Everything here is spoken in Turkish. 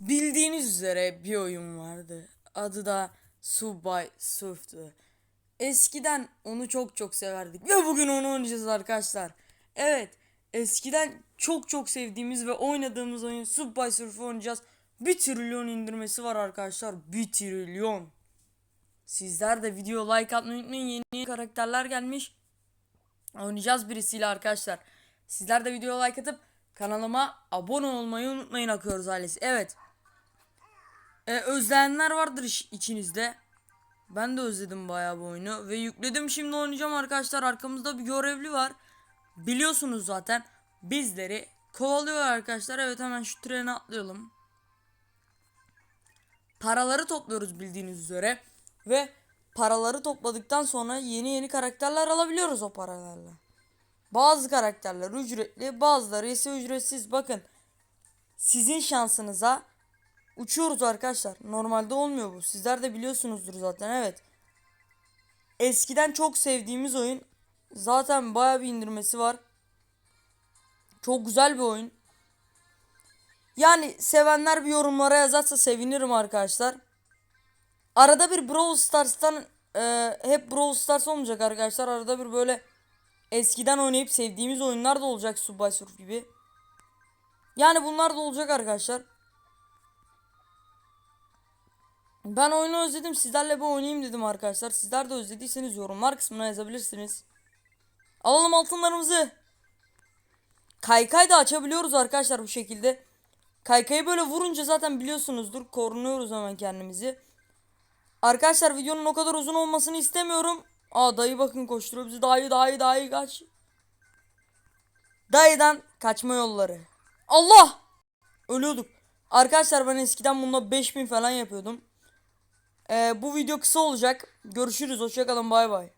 Bildiğiniz üzere bir oyun vardı. Adı da Subway Surf'tü. Eskiden onu çok çok severdik ve bugün onu oynayacağız arkadaşlar. Evet, eskiden çok çok sevdiğimiz ve oynadığımız oyun Subway Surf'ü oynayacağız. Bir trilyon indirmesi var arkadaşlar. Bir trilyon. Sizler de video like atmayı unutmayın. Yeni, yeni karakterler gelmiş. Oynayacağız birisiyle arkadaşlar. Sizler de video like atıp kanalıma abone olmayı unutmayın akıyoruz ailesi. Evet. Ee, özleyenler vardır içinizde. Ben de özledim bayağı bu oyunu ve yükledim şimdi oynayacağım arkadaşlar. Arkamızda bir görevli var. Biliyorsunuz zaten bizleri kovalıyor arkadaşlar. Evet hemen şu trene atlayalım. Paraları topluyoruz bildiğiniz üzere ve paraları topladıktan sonra yeni yeni karakterler alabiliyoruz o paralarla. Bazı karakterler ücretli, bazıları ise ücretsiz. Bakın sizin şansınıza uçuyoruz arkadaşlar. Normalde olmuyor bu. Sizler de biliyorsunuzdur zaten. Evet. Eskiden çok sevdiğimiz oyun. Zaten baya bir indirmesi var. Çok güzel bir oyun. Yani sevenler bir yorumlara yazarsa sevinirim arkadaşlar. Arada bir Brawl Stars'tan e, hep Brawl Stars olmayacak arkadaşlar. Arada bir böyle eskiden oynayıp sevdiğimiz oyunlar da olacak Subway Surf gibi. Yani bunlar da olacak arkadaşlar. Ben oyunu özledim. Sizlerle bir oynayayım dedim arkadaşlar. Sizler de özlediyseniz yorumlar kısmına yazabilirsiniz. Alalım altınlarımızı. Kaykay da açabiliyoruz arkadaşlar bu şekilde. Kaykayı böyle vurunca zaten biliyorsunuzdur. Korunuyoruz hemen kendimizi. Arkadaşlar videonun o kadar uzun olmasını istemiyorum. Aa dayı bakın koşturuyor bizi. Dayı dayı dayı kaç. Dayıdan kaçma yolları. Allah! Ölüyorduk. Arkadaşlar ben eskiden bununla 5000 falan yapıyordum. Ee, bu video kısa olacak. Görüşürüz. Hoşçakalın. Bay bay.